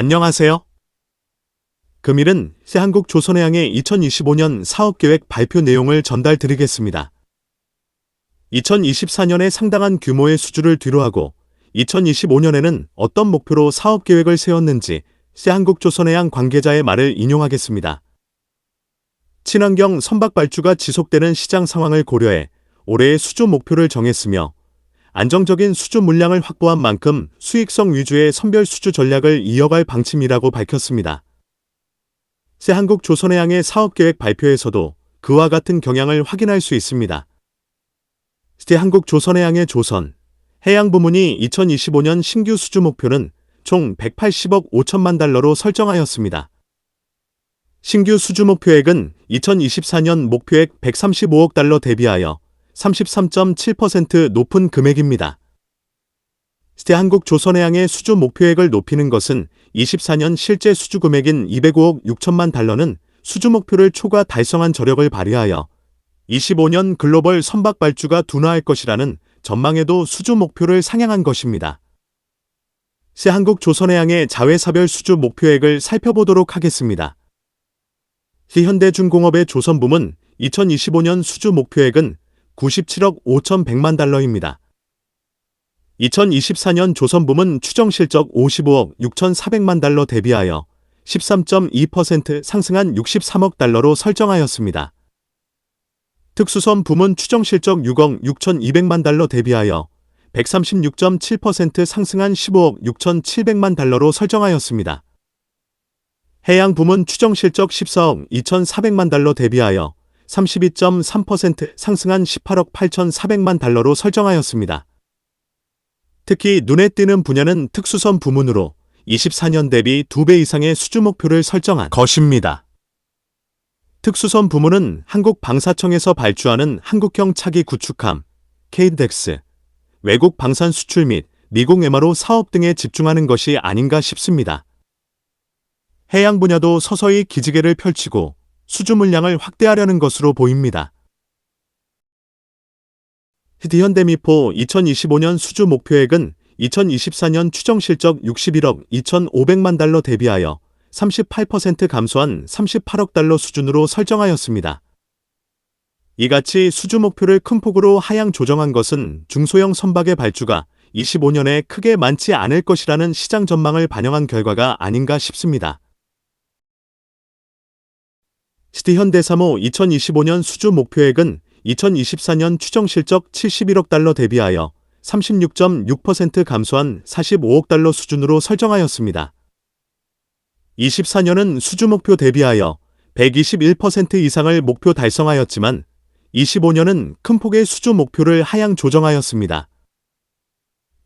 안녕하세요. 금일은 새한국 조선해양의 2025년 사업계획 발표 내용을 전달드리겠습니다. 2024년에 상당한 규모의 수주를 뒤로하고 2025년에는 어떤 목표로 사업계획을 세웠는지 새한국조선해양 관계자의 말을 인용하겠습니다. 친환경 선박 발주가 지속되는 시장 상황을 고려해 올해의 수주 목표를 정했으며 안정적인 수주 물량을 확보한 만큼 수익성 위주의 선별 수주 전략을 이어갈 방침이라고 밝혔습니다. 새 한국 조선해양의 사업계획 발표에서도 그와 같은 경향을 확인할 수 있습니다. 새 한국 조선해양의 조선, 해양 부문이 2025년 신규 수주 목표는 총 180억 5천만 달러로 설정하였습니다. 신규 수주 목표액은 2024년 목표액 135억 달러 대비하여 33.7% 높은 금액입니다. 대한국 조선해양의 수주 목표액을 높이는 것은 24년 실제 수주 금액인 205억 6천만 달러는 수주 목표를 초과 달성한 저력을 발휘하여 25년 글로벌 선박 발주가 둔화할 것이라는 전망에도 수주 목표를 상향한 것입니다. 새한국 조선해양의 자회사별 수주 목표액을 살펴보도록 하겠습니다. 현대중공업의 조선부문 2025년 수주 목표액은 97억 5,100만 달러입니다. 2024년 조선부문 추정 실적 55억 6,400만 달러 대비하여 13.2% 상승한 63억 달러로 설정하였습니다. 특수선 부문 추정 실적 6억 6,200만 달러 대비하여 136.7% 상승한 15억 6,700만 달러로 설정하였습니다. 해양 부문 추정 실적 14억 2,400만 달러 대비하여 32.3% 상승한 18억 8,400만 달러로 설정하였습니다. 특히 눈에 띄는 분야는 특수선 부문으로 24년 대비 2배 이상의 수주 목표를 설정한 것입니다. 특수선 부문은 한국 방사청에서 발주하는 한국형 차기 구축함, 케이덱스, 외국 방산 수출 및 미국 MRO 사업 등에 집중하는 것이 아닌가 싶습니다. 해양 분야도 서서히 기지개를 펼치고 수주 물량을 확대하려는 것으로 보입니다. 현대미포 2025년 수주 목표액은 2024년 추정 실적 61억 2,500만 달러 대비하여 38% 감소한 38억 달러 수준으로 설정하였습니다. 이같이 수주 목표를 큰 폭으로 하향 조정한 것은 중소형 선박의 발주가 25년에 크게 많지 않을 것이라는 시장 전망을 반영한 결과가 아닌가 싶습니다. 시티현대사모 2025년 수주 목표액은 2024년 추정 실적 71억 달러 대비하여 36.6% 감소한 45억 달러 수준으로 설정하였습니다. 24년은 수주 목표 대비하여 121% 이상을 목표 달성하였지만 25년은 큰 폭의 수주 목표를 하향 조정하였습니다.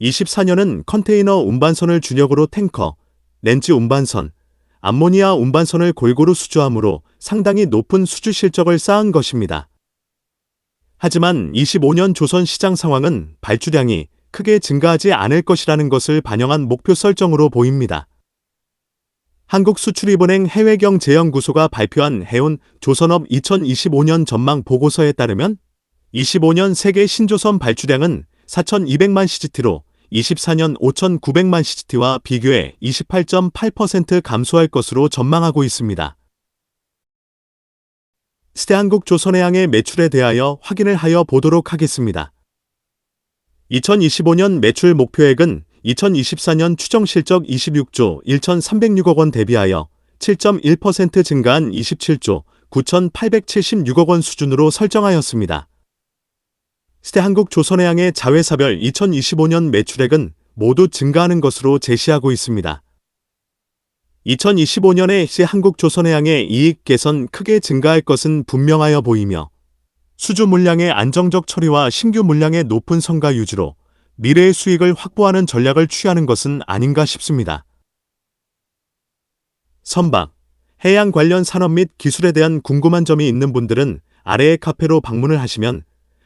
24년은 컨테이너 운반선을 준역으로 탱커, 렌즈 운반선, 암모니아 운반선을 골고루 수주하므로 상당히 높은 수주 실적을 쌓은 것입니다. 하지만 25년 조선 시장 상황은 발주량이 크게 증가하지 않을 것이라는 것을 반영한 목표 설정으로 보입니다. 한국수출입은행 해외경제연구소가 발표한 해운 조선업 2025년 전망 보고서에 따르면 25년 세계 신조선 발주량은 4,200만 CGT로 24년 5,900만 CGT와 비교해 28.8% 감소할 것으로 전망하고 있습니다. 스테한국 조선해양의 매출에 대하여 확인을 하여 보도록 하겠습니다. 2025년 매출 목표액은 2024년 추정 실적 26조 1,306억 원 대비하여 7.1% 증가한 27조 9,876억 원 수준으로 설정하였습니다. 스테 한국 조선해양의 자회사별 2025년 매출액은 모두 증가하는 것으로 제시하고 있습니다. 2025년에 시 한국 조선해양의 이익 개선 크게 증가할 것은 분명하여 보이며 수주 물량의 안정적 처리와 신규 물량의 높은 성과 유지로 미래의 수익을 확보하는 전략을 취하는 것은 아닌가 싶습니다. 선박, 해양 관련 산업 및 기술에 대한 궁금한 점이 있는 분들은 아래의 카페로 방문을 하시면